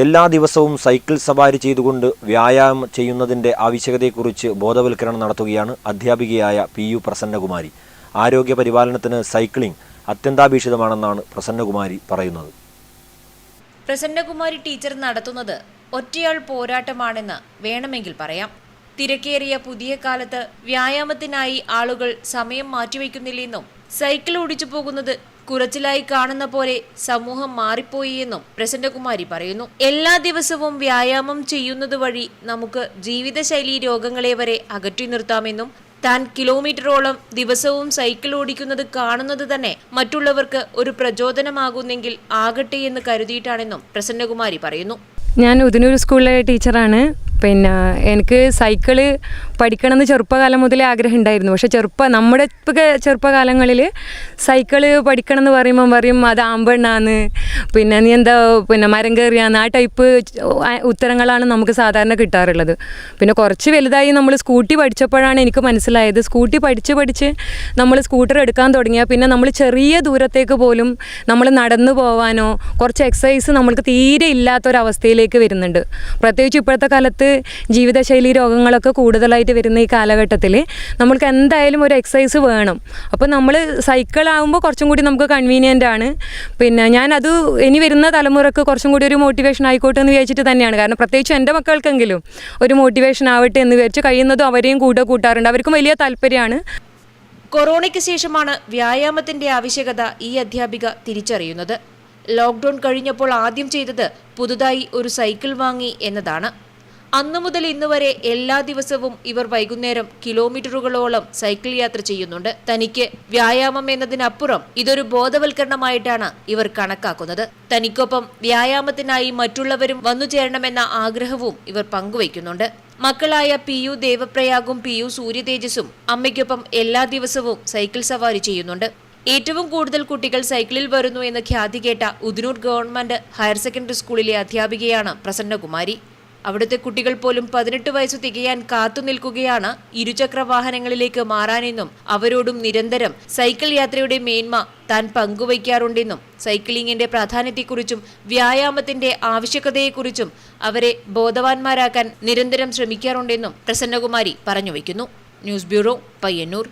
എല്ലാ ദിവസവും സൈക്കിൾ സവാരി ചെയ്തുകൊണ്ട് വ്യായാമം ചെയ്യുന്നതിന്റെ ആവശ്യകതയെക്കുറിച്ച് ബോധവൽക്കരണം നടത്തുകയാണ് അധ്യാപികയായ പി യു പ്രസന്നകുമാരി. ആരോഗ്യ പരിപാലനത്തിന് സൈക്ലിംഗ് അത്യന്താപേക്ഷിതമാണെന്നാണ് പ്രസന്നകുമാരി പറയുന്നത്. പ്രസന്നകുമാരി ടീച്ചർ നടത്തുന്നത് ഒറ്റയാൾ പോരാട്ടമാണെന്ന് വേണമെങ്കിൽ പറയാം. തിരക്കേറിയ പുതിയ കാലത്ത് വ്യായാമത്തിനായി ആളുകൾ സമയം മാറ്റിവെക്കുന്നില്ലെന്നും സൈക്കിൾ ഓടിച്ചു പോകുന്നത് കുറച്ചിലായി കാണുന്ന പോലെ സമൂഹം മാറിപ്പോയി എന്നും പ്രസന്നകുമാരി പറയുന്നു. എല്ലാ ദിവസവും വ്യായാമം ചെയ്യുന്നത് വഴി നമുക്ക് ജീവിതശൈലി രോഗങ്ങളെ വരെ അകറ്റി നിർത്താമെന്നും താൻ കിലോമീറ്ററോളം ദിവസവും സൈക്കിൾ ഓടിക്കുന്നത് കാണുന്നത് തന്നെ മറ്റുള്ളവർക്ക് ഒരു പ്രചോദനമാകുന്നെങ്കിൽ ആകട്ടെ എന്ന് കരുതിയിട്ടാണെന്നും പ്രസന്നകുമാരി പറയുന്നു. ഞാൻ ഉദിനൂർ സ്കൂളിലെ ടീച്ചറാണ്. പിന്നെ എനിക്ക് സൈക്കിൾ പഠിക്കണമെന്ന് ചെറുപ്പകാലം മുതലേ ആഗ്രഹം ഉണ്ടായിരുന്നു. പക്ഷേ ചെറുപ്പ നമ്മുടെ ഇപ്പൊക്കെ ചെറുപ്പകാലങ്ങളിൽ സൈക്കിൾ പഠിക്കണം എന്ന് പറയുമ്പം പറയും അത് ആമ്പെണ്ണാന്ന്. പിന്നെ നീ എന്താ പിന്നെ മരം കയറിയാന്ന്. ആ ടൈപ്പ് ഉത്തരങ്ങളാണ് നമുക്ക് സാധാരണ കിട്ടാറുള്ളത്. പിന്നെ കുറച്ച് വലുതായി നമ്മൾ സ്കൂട്ടി പഠിച്ചപ്പോഴാണ് എനിക്ക് മനസ്സിലായത്. സ്കൂട്ടി പഠിച്ച് പഠിച്ച് നമ്മൾ സ്കൂട്ടർ എടുക്കാൻ തുടങ്ങിയാൽ പിന്നെ നമ്മൾ ചെറിയ ദൂരത്തേക്ക് പോലും നമ്മൾ നടന്നു പോവാനോ കുറച്ച് എക്സസൈസ് നമ്മൾക്ക് തീരെ ഇല്ലാത്തൊരവസ്ഥയിലേക്ക് വരുന്നുണ്ട്. പ്രത്യേകിച്ച് ഇപ്പോഴത്തെ കാലത്ത് ജീവിതശൈലി രോഗങ്ങളൊക്കെ കൂടുതലായിട്ട് വരുന്ന ഈ കാലഘട്ടത്തിൽ നമ്മൾക്ക് എന്തായാലും ഒരു എക്സസൈസ് വേണം. അപ്പോൾ നമ്മൾ സൈക്കിളാകുമ്പോൾ കുറച്ചും കൂടി നമുക്ക് കൺവീനിയന്റ് ആണ്. പിന്നെ ഞാനത് ഇനി വരുന്ന തലമുറയ്ക്ക് കുറച്ചും കൂടി ഒരു മോട്ടിവേഷൻ ആയിക്കോട്ടെ എന്ന് വിചാരിച്ചിട്ട് തന്നെയാണ്. കാരണം പ്രത്യേകിച്ച് എന്റെ മക്കൾക്കെങ്കിലും ഒരു മോട്ടിവേഷൻ ആവട്ടെ എന്ന് വിചാരിച്ച് കഴിയുന്നതും അവരെയും കൂടെ കൂട്ടാറുണ്ട്. അവർക്കും വലിയ താല്പര്യമാണ്. കൊറോണയ്ക്ക് ശേഷമാണ് വ്യായാമത്തിന്റെ ആവശ്യകത ഈ അധ്യാപിക തിരിച്ചറിയുന്നത്. ലോക്ക്ഡൌൺ കഴിഞ്ഞപ്പോൾ ആദ്യം ചെയ്തത് പുതുതായി ഒരു സൈക്കിൾ വാങ്ങി എന്നതാണ്. അന്നു മുതൽ ഇന്ന് വരെ എല്ലാ ദിവസവും ഇവർ വൈകുന്നേരം കിലോമീറ്ററുകളോളം സൈക്കിൾ യാത്ര ചെയ്യുന്നുണ്ട്. തനിക്ക് വ്യായാമം എന്നതിനപ്പുറം ഇതൊരു ബോധവൽക്കരണമായിട്ടാണ് ഇവർ കണക്കാക്കുന്നത്. തനിക്കൊപ്പം വ്യായാമത്തിനായി മറ്റുള്ളവരും വന്നു ചേരണമെന്ന ആഗ്രഹവും ഇവർ പങ്കുവയ്ക്കുന്നുണ്ട്. മക്കളായ പി യു ദേവപ്രയാഗും പി യു സൂര്യതേജസും അമ്മയ്ക്കൊപ്പം എല്ലാ ദിവസവും സൈക്കിൾ സവാരി ചെയ്യുന്നുണ്ട്. ഏറ്റവും കൂടുതൽ കുട്ടികൾ സൈക്കിളിൽ വരുന്നു എന്ന് ഖ്യാതി കേട്ട ഉദിനൂർ ഗവൺമെന്റ് ഹയർ സെക്കൻഡറി സ്കൂളിലെ അധ്യാപികയാണ് പ്രസന്നകുമാരി. അവിടുത്തെ കുട്ടികൾ പോലും പതിനെട്ട് വയസ്സ് തികയാൻ കാത്തുനിൽക്കുകയാണ് ഇരുചക്ര വാഹനങ്ങളിലേക്ക് മാറാനെന്നും അവരോടും നിരന്തരം സൈക്കിൾ യാത്രയുടെ മേന്മ താൻ പങ്കുവയ്ക്കാറുണ്ടെന്നും സൈക്ലിങ്ങിന്റെ പ്രാധാന്യത്തെക്കുറിച്ചും വ്യായാമത്തിന്റെ ആവശ്യകതയെക്കുറിച്ചും അവരെ ബോധവാന്മാരാക്കാൻ നിരന്തരം ശ്രമിക്കാറുണ്ടെന്നും പ്രസന്നകുമാരി പറഞ്ഞു വയ്ക്കുന്നു. News bureau Payyanur.